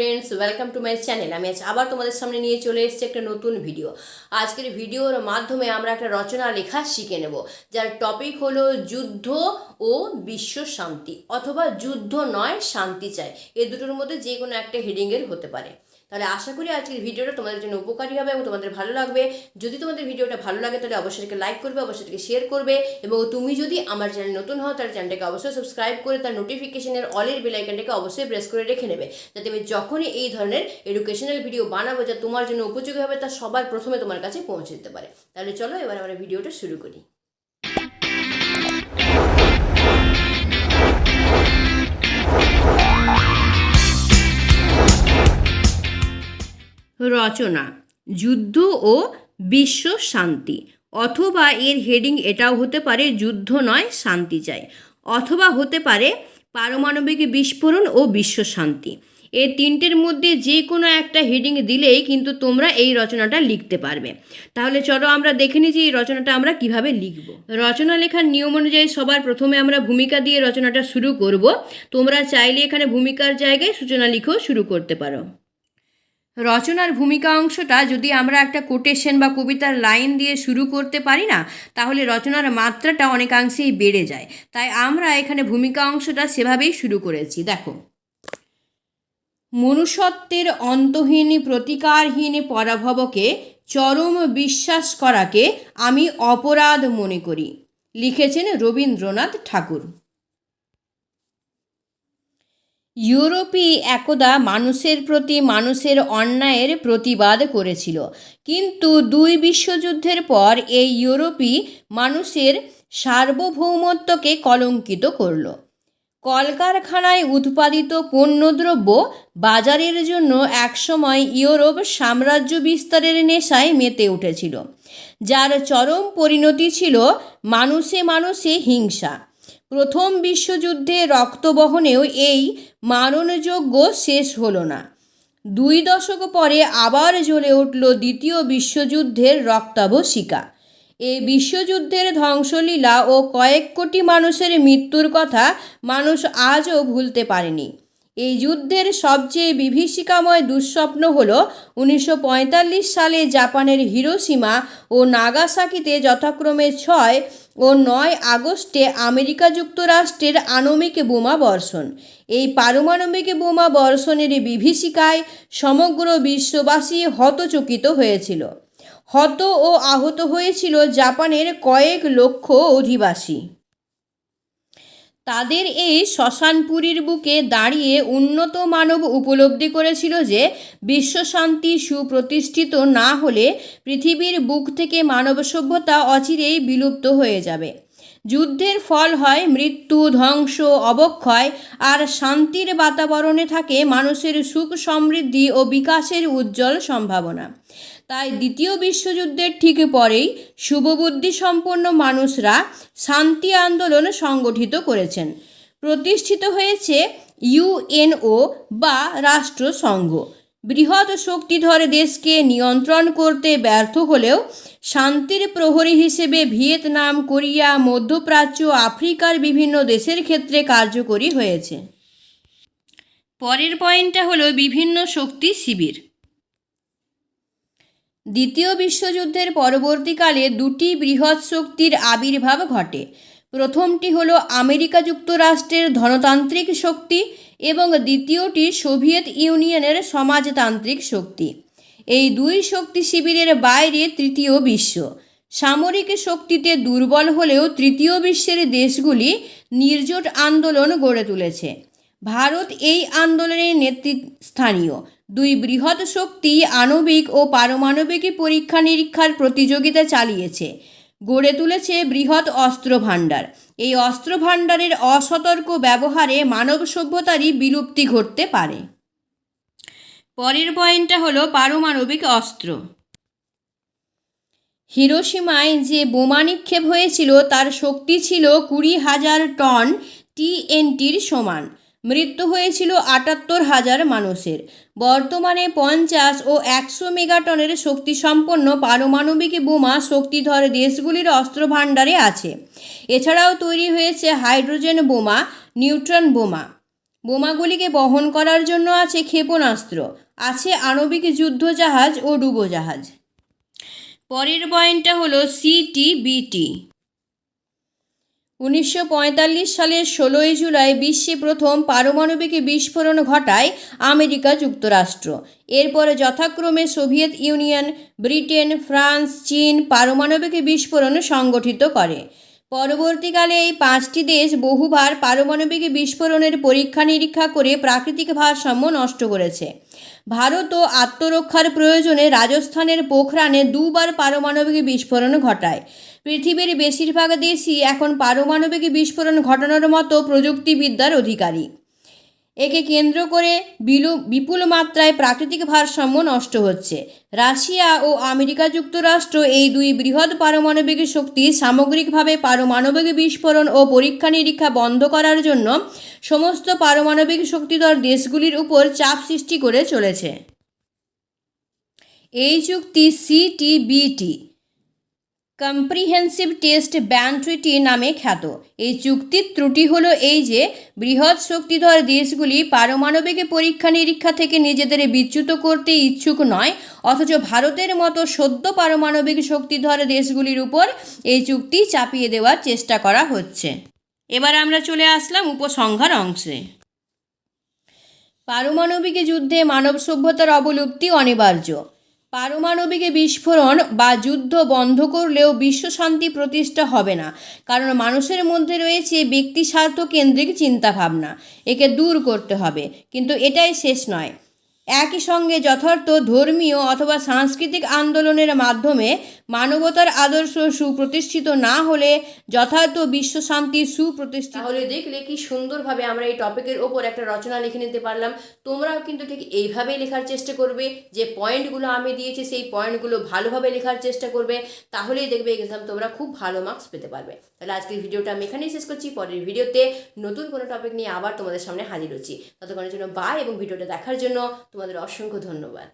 Students welcome to my channel আমি আজ আবার তোমাদের সামনে নিয়ে চলে এসেছি একটা নতুন ভিডিও আজকের ভিডিওর মাধ্যমে আমরা একটা রচনা লেখা শিখে নেব, যার টপিক হলো যুদ্ধ ও বিশ্ব শান্তি, অথবা যুদ্ধ নয়, শান্তি চাই। এ দুটোর মধ্যে যে কোনো একটা হেডিংয়ের হতে পারে। তাহলে আশা করি আজকের ভিডিওটা তোমাদের জন্য উপকারী হবে এবং তোমাদের ভালো লাগবে। যদি তোমাদের ভিডিওটা ভালো লাগে, তাহলে অবশ্যই এটাকে লাইক করবে, অবশ্যই এটাকে শেয়ার করবে এবং তুমি যদি আমার চ্যানেল নতুন হও, তাহলে চ্যানেলটাকে অবশ্যই সাবস্ক্রাইব করে তার নোটিফিকেশনের অলের বেলাইকনটাকে অবশ্যই প্রেস করে রেখে নেবে। যাতে আমি যখনই এই ধরনের এডুকেশনাল ভিডিও বানাবো, যা তোমার জন্য উপযোগী হবে, তা সবার প্রথমে তোমার কাছে পৌঁছে দিতে পারে। তাহলে চলো এবার আমরা ভিডিওটা শুরু করি। রচনা, যুদ্ধ ও বিশ্ব শান্তি। অথবা এর হেডিং এটাও হতে পারে যুদ্ধ নয়, শান্তি চাই। অথবা হতে পারে পারমাণবিক বিস্ফোরণ ও বিশ্ব শান্তি। এই তিনটের মধ্যে যে কোনো একটা হেডিং দিলেই কিন্তু তোমরা এই রচনাটা লিখতে পারবে। তাহলে চলো আমরা দেখে নিই যে এই রচনাটা আমরা কীভাবে লিখব। রচনা লেখার নিয়ম অনুযায়ী সবার প্রথমে আমরা ভূমিকা দিয়ে রচনাটা শুরু করব। তোমরা চাইলে এখানে ভূমিকার জায়গায় সূচনা লিখেও শুরু করতে পারো। রচনার ভূমিকা অংশটা যদি আমরা একটা কোটেশন বা কবিতার লাইন দিয়ে শুরু করতে পারি না, তাহলে রচনার মাত্রাটা অনেকাংশেই বেড়ে যায়। তাই আমরা এখানে ভূমিকা অংশটা সেভাবেই শুরু করেছি। দেখো। মনুষ্যত্বের অন্তহীন প্রতিকারহীন পরাভবকে চরম বিশ্বাস করাকে আমি অপরাধ মনে করি, লিখেছেন রবীন্দ্রনাথ ঠাকুর। ইউরোপই একদা মানুষের প্রতি মানুষের অন্যায়ের প্রতিবাদ করেছিল। কিন্তু দুই বিশ্বযুদ্ধের পর এই ইউরোপই মানুষের সার্বভৌমত্বকে কলঙ্কিত করল। কলকারখানায় উৎপাদিত পণ্যদ্রব্য বাজারের জন্য একসময় ইউরোপ সাম্রাজ্য বিস্তারের নেশায় মেতে উঠেছিল, যার চরম পরিণতি ছিল মানুষে মানুষে হিংসা। প্রথম বিশ্বযুদ্ধে রক্তবহনেও এই মাননযোগ্য শেষ হলো না। দুই দশক পরে আবার জ্বলে উঠল দ্বিতীয় বিশ্বযুদ্ধের রক্তাবশিকা। এই বিশ্বযুদ্ধের ধ্বংসলীলা ও কয়েক কোটি মানুষের মৃত্যুর কথা মানুষ আজও ভুলতে পারেনি। এই যুদ্ধের সবচেয়ে বিভীষিকাময় দুঃস্বপ্ন হল উনিশশো পঁয়তাল্লিশ সালে জাপানের হিরোসীমা ও নাগাসাকিতে যথাক্রমে ছয় ও নয় আগস্টে আমেরিকা যুক্তরাষ্ট্রের আণবিক বোমা বর্ষণ। এই পারমাণবিক বোমা বর্ষণের বিভীষিকায় সমগ্র বিশ্ববাসী হতচকিত হয়েছিল। হত ও আহত হয়েছিল জাপানের কয়েক লক্ষ অধিবাসী। তাদের এই শ্মশানপুরীর বুকে দাঁড়িয়ে উন্নত মানব উপলব্ধি করেছিল যে বিশ্বশান্তি সুপ্রতিষ্ঠিত না হলে পৃথিবীর বুক থেকে মানব সভ্যতা অচিরেই বিলুপ্ত হয়ে যাবে। যুদ্ধের ফল হয় মৃত্যু, ধ্বংস, অবক্ষয়, আর শান্তির বাতাবরণে থাকে মানুষের সুখ সমৃদ্ধি ও বিকাশের উজ্জ্বল সম্ভাবনা। তাই দ্বিতীয় বিশ্বযুদ্ধের ঠিক পরেই শুভবুদ্ধি সম্পন্ন মানুষরা শান্তি আন্দোলন সংগঠিত করেছেন। প্রতিষ্ঠিত হয়েছে ইউএনও বা রাষ্ট্রসংঘ। বৃহৎ শক্তিধর দেশকে নিয়ন্ত্রণ করতে ব্যর্থ হলেও শান্তির প্রহরী হিসেবে ভিয়েতনাম, কোরিয়া, মধ্যপ্রাচ্য, আফ্রিকার বিভিন্ন দেশের ক্ষেত্রে কার্যকরী হয়েছে। পরের পয়েন্টটা হলো বিভিন্ন শক্তি শিবির। দ্বিতীয় বিশ্বযুদ্ধের পরবর্তীকালে দুটি বৃহৎ শক্তির আবির্ভাব ঘটে। প্রথমটি হলো আমেরিকা যুক্তরাষ্ট্রের ধনতান্ত্রিক শক্তি এবং দ্বিতীয়টি সোভিয়েত ইউনিয়নের সমাজতান্ত্রিক শক্তি। এই দুই শক্তি শিবিরের বাইরে তৃতীয় বিশ্ব। সামরিক শক্তিতে দুর্বল হলেও তৃতীয় বিশ্বের দেশগুলি নির্জোট আন্দোলন গড়ে তুলেছে। ভারত এই আন্দোলনের নেতৃস্থানীয়। দুই বৃহৎ শক্তি আণবিক ও পারমাণবিক পরীক্ষা নিরীক্ষার প্রতিযোগিতা চালিয়েছে। গড়ে তুলেছে বৃহৎ অস্ত্র ভাণ্ডার এই অস্ত্র ভাণ্ডারের অসতর্ক ব্যবহারে মানব সভ্যতারই বিলুপ্তি ঘটতে পারে। পরের পয়েন্টটা হলো পারমাণবিক অস্ত্র। হিরোসীমায় যে বোমা নিক্ষেপ হয়েছিল, তার শক্তি ছিল কুড়ি হাজার টন টিএনটির সমান। মৃত্যু হয়েছিল আটাত্তর হাজার মানুষের। বর্তমানে পঞ্চাশ ও একশো মেগাটনের শক্তিসম্পন্ন পারমাণবিক বোমা শক্তিধর দেশগুলির অস্ত্র ভাণ্ডারে আছে। এছাড়াও তৈরি হয়েছে হাইড্রোজেন বোমা, নিউট্রন বোমা। বোমাগুলিকে বহন করার জন্য আছে ক্ষেপণাস্ত্র, আছে আণবিক যুদ্ধজাহাজ ও ডুবোজাহাজ। পরের পয়েন্টটা হল হলো সিটিবিটি উনিশশো সালের ষোলোই জুলাই বিশ্বে প্রথম পারমাণবিক বিস্ফোরণ ঘটায় আমেরিকা যুক্তরাষ্ট্র। এরপরে যথাক্রমে সোভিয়েত ইউনিয়ন, ব্রিটেন, ফ্রান্স, চীন পারমাণবিক বিস্ফোরণ সংগঠিত করে। পরবর্তীকালে এই পাঁচটি দেশ বহুবার পারমাণবিক বিস্ফোরণের পরীক্ষা নিরীক্ষা করে প্রাকৃতিক ভারসাম্য নষ্ট করেছে। ভারত ও আত্মরক্ষার প্রয়োজনে রাজস্থানের পোখরানে দুবার পারমাণবিক বিস্ফোরণ ঘটায়। পৃথিবীর বেশিরভাগ দেশই এখন পারমাণবিক বিস্ফোরণ ঘটানোর মতো প্রযুক্তিবিদ্যার অধিকারী। একে কেন্দ্র করে বিলু, বিপুল মাত্রায় প্রাকৃতিক ভারসাম্য নষ্ট হচ্ছে। রাশিয়া ও আমেরিকা যুক্তরাষ্ট্র এই দুই বৃহৎ পারমাণবিক শক্তি সামগ্রিকভাবে পারমাণবিক বিস্ফোরণ ও পরীক্ষা নিরীক্ষা বন্ধ করার জন্য সমস্ত পারমাণবিক শক্তিধর দেশগুলির উপর চাপ সৃষ্টি করে চলেছে। এই চুক্তি CTBT comprehensive test ban treaty নামে খ্যাত। এই চুক্তির ত্রুটি হলো এই যে, বৃহৎ শক্তিধর দেশগুলি পারমাণবিক পরীক্ষা নিরীক্ষা থেকে নিজেদের বিচ্যুত করতে ইচ্ছুক নয়, অথচ ভারতের মতো সদ্য পারমাণবিক শক্তিধর দেশগুলির উপর এই চুক্তি চাপিয়ে দেওয়ার চেষ্টা করা হচ্ছে। এবার আমরা চলে আসলাম উপসংহার অংশে। পারমাণবিক যুদ্ধে মানব সভ্যতার অবলুপ্তি অনিবার্য। পারমাণবিক বিস্ফোরণ বা যুদ্ধ বন্ধ করলেও বিশ্ব শান্তি প্রতিষ্ঠা হবে না, কারণ মানুষের মধ্যে রয়েছে ব্যক্তি স্বার্থ কেন্দ্রিক চিন্তাভাবনা। একে দূর করতে হবে, কিন্তু এটাই শেষ নয়। একই সঙ্গে যথার্থ ধর্মীয় অথবা সাংস্কৃতিক আন্দোলনের মাধ্যমে মানবতার আদর্শ সুপ্রতিষ্ঠিত না হলে যথার্থ বিশ্ব শান্তি সুপ্রতিষ্ঠিত। তাহলে দেখলে কি সুন্দরভাবে আমরা এই টপিকের ওপর একটা রচনা লিখে নিতে পারলাম। তোমরাও কিন্তু ঠিক এইভাবেই লেখার চেষ্টা করবে। যে পয়েন্টগুলো আমি দিয়েছি, সেই পয়েন্টগুলো ভালোভাবে লেখার চেষ্টা করবে। তাহলেই দেখবে এক্সাম তোমরা খুব ভালো মার্কস পেতে পারবে। তাহলে আজকের ভিডিওটা আমি এখানেই শেষ করছি। পরের ভিডিওতে নতুন কোনো টপিক নিয়ে আবার তোমাদের সামনে হাজির হচ্ছি। ততক্ষণের জন্য বাই এবং ভিডিওটা দেখার জন্য তোমাদের অসংখ্য ধন্যবাদ।